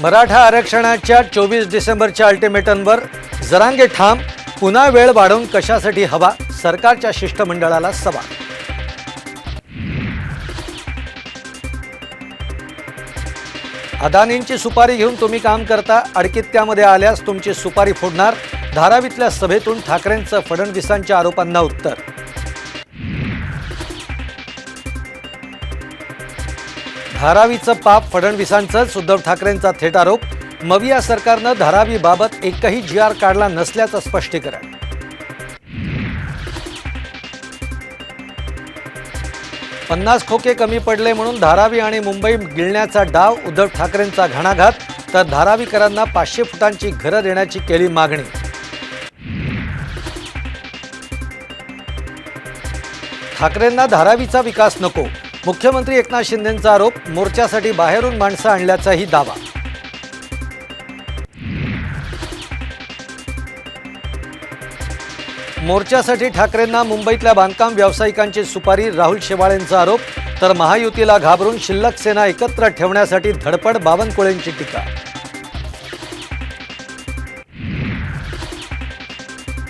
मराठा आरक्षणाच्या चोवीस डिसेंबरच्या अल्टिमेटमवर जरांगे ठाम पुन्हा वेळ वाढवून कशासाठी हवा सरकारच्या शिष्टमंडळाला सवाल. अदानींची सुपारी घेऊन तुम्ही काम करता अडकित्यामध्ये आल्यास तुमची सुपारी फोडणार धारावीतल्या सभेतून ठाकरेंचं फडणवीसांच्या आरोपांना उत्तर. धारावीचं पाप फडणवीसांचंच उद्धव ठाकरेंचा थेट आरोप मविया सरकारनं धारावीबाबत एकही जी आर काढला नसल्याचं स्पष्टीकरण. पन्नास खोके कमी पडले म्हणून धारावी आणि मुंबई गिळण्याचा डाव उद्धव ठाकरेंचा घणाघात तर धारावीकरांना पाचशे फुटांची घरं देण्याची केली मागणी. ठाकरेंना धारावीचा विकास नको मुख्यमंत्री एकनाथ शिंदेंचा आरोप मोर्चासाठी बाहेरून माणसं आणल्याचाही दावा. मोर्चासाठी ठाकरेंना मुंबईतल्या बांधकाम व्यावसायिकांची सुपारी राहुल शेवाळेंचा आरोप तर महायुतीला घाबरून शिल्लक सेना एकत्र ठेवण्यासाठी धडपड बावनकुळेंची टीका.